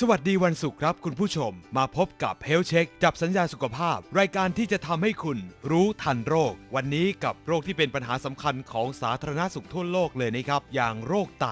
สวัสดีวันศุกร์ครับคุณผู้ชม มาพบกับเฮลเช็คจับสัญญาสุขภาพ รายการที่จะทำให้คุณรู้ทันโรค วันนี้กับโรคที่เป็นปัญหาสำคัญของสาธารณสุขทั่วโลกเลยนะครับ อย่างโรคไต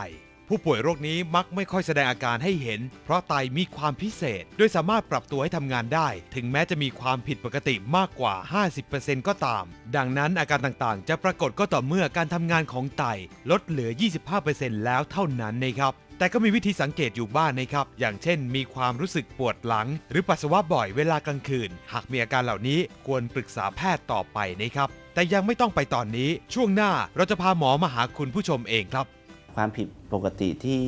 ผู้ป่วยโรคนี้มักไม่ค่อยแสดงอาการให้เห็น เพราะไตมีความพิเศษ โดยสามารถปรับตัวให้ทำงานได้ ถึงแม้จะมีความผิดปกติมากกว่า 50%ก็ตาม ดังนั้นอาการต่างๆ จะปรากฏก็ต่อเมื่อการทำงานของไตลดเหลือ 25%แล้วเท่านั้นนะครับแต่ก็มีวิธีสังเกตอยู่บ้างนะครับ อย่างเช่น มีความรู้สึกปวดหลัง หรือปัสสาวะบ่อยเวลากลางคืน หากมีอาการเหล่านี้ควรปรึกษาแพทย์ต่อไปนะครับ แต่ยังไม่ต้องไปตอนนี้ ช่วงหน้าเราจะพาหมอมาหาคุณผู้ชมเองครับ ความผิดปกติที่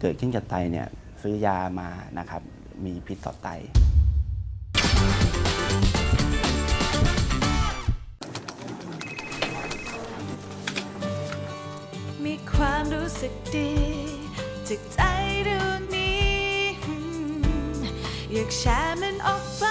เกิดขึ้นกับไตเนี่ยซื้อยามานะครับมีพิษต่อไต มีความรู้สึกดี จากใจดวงนี้ อยากแชร์มันออกไป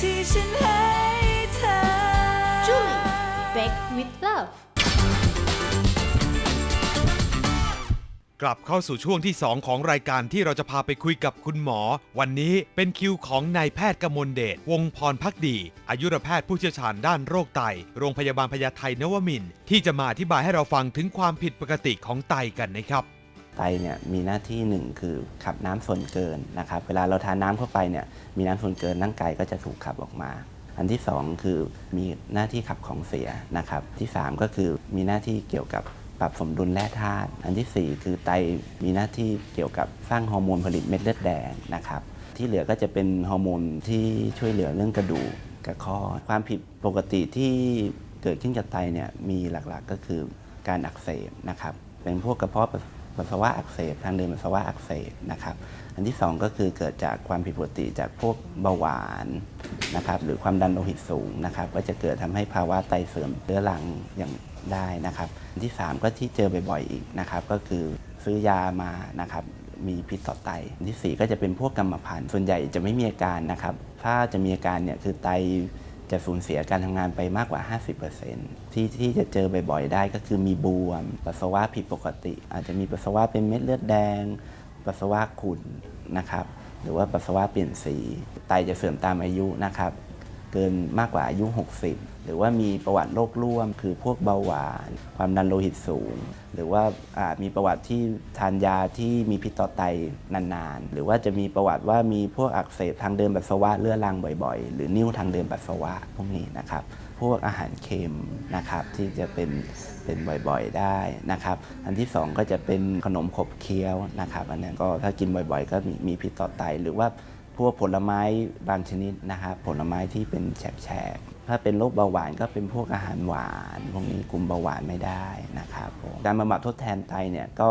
ที่ฉันให้เธอ Julie Bake with Love กลับเข้าสู่ช่วงที่ 2 ของรายการที่เราจะพาไปคุยกับคุณหมอ วันนี้เป็นคิวของนายแพทย์กมลเดชวงศ์พรพักดี อายุรแพทย์ผู้เชี่ยวชาญด้านโรคไต โรงพยาบาลพญาไทนวมินทร์ที่จะมาอธิบายให้เราฟังถึงความผิดปกติของไตกันนะครับ ไตเนี่ยมีหน้าที่หนึ่งคือขับน้ำส่วนเกินนะครับเวลาเราทานน้ำเข้าไปเนี่ยมีน้ำส่วนเกินร่างกายก็จะถูกขับออกมา อันที่สองคือมีหน้าที่ขับของเสียนะครับที่สามก็คือมีหน้าที่เกี่ยวกับปรับสมดุลแร่ธาตุอันที่สี่คือไตมีหน้าที่เกี่ยวกับสร้างฮอร์โมนผลิตเม็ดเลือดแดงนะครับที่เหลือก็จะเป็นฮอร์โมนที่ช่วยเหลือเรื่องกระดูกกับข้อ ความผิดปกติที่เกิดขึ้นกับไตเนี่ยมีหลักๆก็คือการอักเสบนะครับเป็นพวกกระเพาะ ปัสสาวะอักเสบทางเดินปัสสาวะอักเสบนะครับ อันที่สองก็คือเกิดจากความผิดปกติจากพวกเบาหวานนะครับหรือความดันโลหิตสูงนะครับก็จะเกิดทำให้ภาวะไตเสื่อมเรื้อรังอย่างได้นะครับอันที่สามก็ที่เจอบ่อยๆอีกนะครับก็คือซื้อยามานะครับมีพิษต่อไตอันที่สี่ก็จะเป็นพวกกรรมพันธุ์ส่วนใหญ่จะไม่มีอาการนะครับถ้าจะมีอาการเนี่ยคือไต จะสูญเสียการทำงานไปมากกว่า 50%ที่ที่จะเจอบ่อยๆได้ก็คือมีบวม ปัสสาวะผิดปกติ อาจจะมีปัสสาวะเป็นเม็ดเลือดแดง ปัสสาวะขุ่นนะครับ หรือว่าปัสสาวะเปลี่ยนสี ไตจะเสื่อมตามอายุนะครับ เกินมากกว่าอายุ 60 หรือว่ามีประวัติโรคร่วม คือพวกเบาหวาน ความดันโลหิตสูง หรือว่ามีประวัติที่ทานยาที่มีพิษต่อไตนานๆ หรือว่าจะมีประวัติว่ามีพวกอักเสบทางเดินปัสสาวะเรื้อรังบ่อยๆ หรือนิ่วทางเดินปัสสาวะพวกนี้นะครับ พวกอาหารเค็มนะครับที่จะเป็นเป็นบ่อยๆได้นะครับ อันที่สองก็จะเป็นขนมขบเคี้ยวนะครับ อันนั้นก็ถ้ากินบ่อยๆ ก็มีมีพิษต่อไตหรือว่า พวกผลไม้บางชนิดนะครับผลไม้ที่เป็นแฉกๆถ้าเป็นโรคเบาหวานก็เป็นพวกอาหารหวานพวกนี้คุมเบาหวานไม่ได้นะครับผมการบำบัดทดแทนไตเนี่ยก็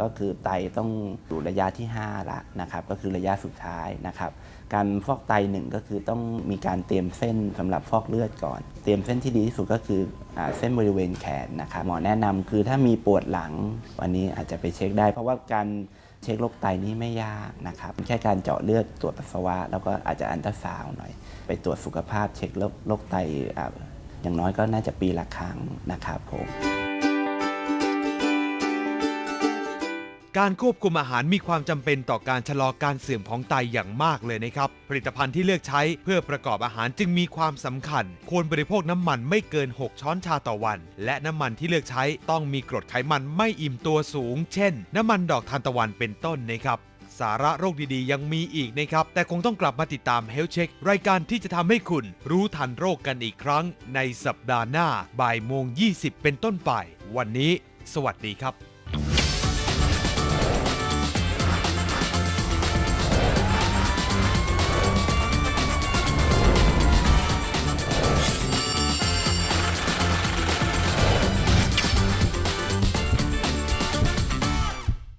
ก็คือไตต้องอยู่ระยะที่ 5 ละนะครับ ก็คือระยะสุดท้ายนะครับ การฟอกไตหนึ่งก็คือต้องมีการเตรียมเส้นสำหรับฟอกเลือดก่อน เตรียมเส้นที่ดีที่สุดก็คืออเส้นบริเวณแขนนะครับหมอแนะนำคือถ้ามีปวดหลังวันนี้อาจจะไปเช็คได้ เพราะว่าการ เช็คโรคไตนี่ไม่ยากนะครับ แค่การเจาะเลือดตรวจปัสสาวะ แล้วก็อาจจะอันตราซาวหน่อย ไปตรวจสุขภาพเช็คโรคไตอย่างน้อยก็น่าจะปีละครั้งนะครับผม การควบคุมอาหารมีความจำเป็นต่อการชะลอการเสื่อมของไตอย่างมากเลยนะครับ ผลิตภัณฑ์ที่เลือกใช้เพื่อประกอบอาหารจึงมีความสำคัญ ควรบริโภคน้ำมันไม่เกิน 6 ช้อนชาต่อวัน และน้ำมันที่เลือกใช้ต้องมีกรดไขมันไม่อิ่มตัวสูง เช่น น้ำมันดอกทานตะวันเป็นต้นนะครับสาระโรคดีๆ ยังมีอีกนะครับ แต่คงต้องกลับมาติดตาม Health Check รายการที่จะทำให้คุณรู้ทันโรคกันอีกครั้ง ในสัปดาห์หน้าบ่ายโมง 20 เป็นต้นไป วันนี้ สวัสดีครับ